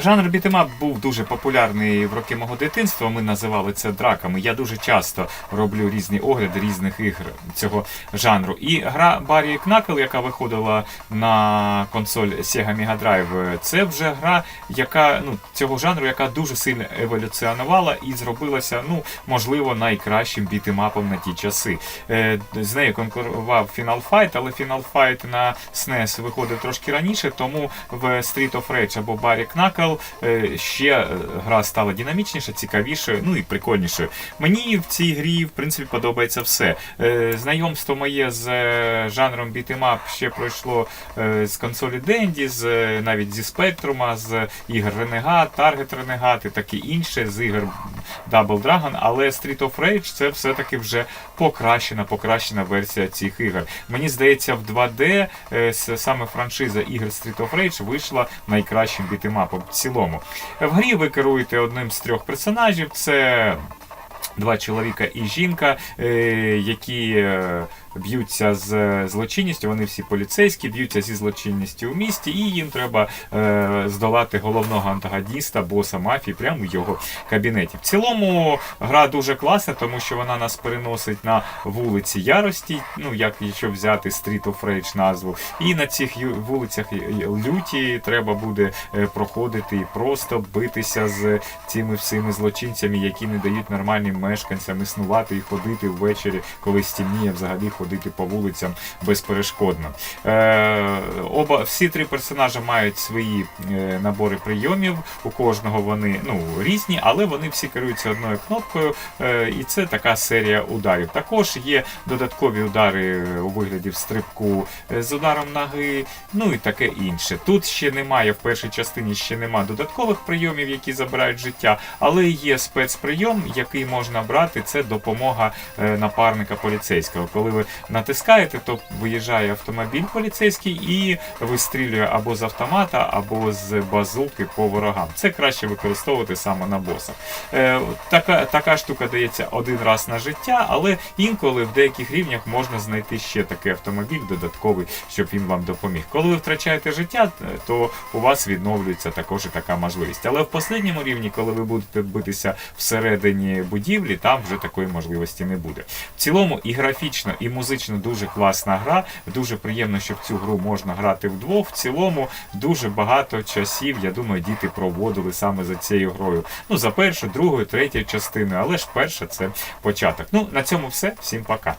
Жанр бітемап був дуже популярний в роки мого дитинства. Ми називали це драками. Я дуже часто роблю різні огляди різних ігр цього жанру. І гра Баррі Кнакл, яка виходила на консоль Sega Mega Drive, це вже гра, яка ну цього жанру, яка дуже сильно еволюціонувала і зробилася, ну можливо, найкращим бітемапом на ті часи. Е, З нею конкурував Final Fight, але Final Fight на SNES виходив трошки раніше, тому в Street of Rage або Barry Knuckle е, ще е, гра стала динамічніша, цікавішою, ну і прикольнішою. Мені в цій грі, в принципі, подобається все. Е, Знайомство моє з е, жанром бітемап ще пройшло з консолі Денді, з навіть зі Спектрума, з ігор Renegade, Target Renegade і таке інше, з ігор Double Dragon, але Street of Rage це все-таки вже покращена, покращена версія цих ігор. Мені здається, в 2D е, саме франшиза ігор Street of Rage вийшла найкращим бітемапом в цілому. В грі ви керуєте одним з трьох персонажів. Це Два чоловіка і жінка, е, які е, б'ються з злочинністю, вони всі поліцейські, б'ються зі злочинністю у місті, і їм треба е, здолати головного антагоніста, боса мафії, прямо в його кабінеті. В цілому гра дуже класна, тому що вона нас переносить на вулиці Ярості, ну як якщо взяти Street of Rage назву. І на цих вулицях люті треба буде е, проходити і просто битися з цими всіми злочинцями, які не дають нормальним мешканцям існувати і ходити ввечері, коли стімніє, взагалі ходити по вулицям безперешкодно. Е, оба всі три персонажі мають свої е, набори прийомів. У кожного вони ну різні, але вони всі керуються одною кнопкою, е, і це така серія ударів. Також є додаткові удари у вигляді в стрибку е, з ударом ноги, ну і таке інше. Тут ще немає в першій частині ще нема додаткових прийомів, які забирають життя, але є спецприйом, який можна брати. Це допомога е, напарника поліцейського. Коли ви натискаєте, то виїжджає автомобіль поліцейський і вистрілює або з автомата, або з базуки по ворогам. Це краще використовувати саме на босах. Е, така, така штука дається один раз на життя, але інколи в деяких рівнях можна знайти ще такий автомобіль додатковий, щоб він вам допоміг. Коли ви втрачаєте життя, е, то у вас відновлюється також така можливість. Але в останньому рівні, коли ви будете битися всередині будівлі, там вже такої можливості не буде. В цілому і графічно, і музично дуже класна гра. Дуже приємно, що в цю гру можна грати вдвох. В цілому дуже багато часів, я думаю, діти проводили саме за цією грою. Ну, за першу, другу, третю частину, але ж перша це початок. Ну, на цьому все. Всім пока.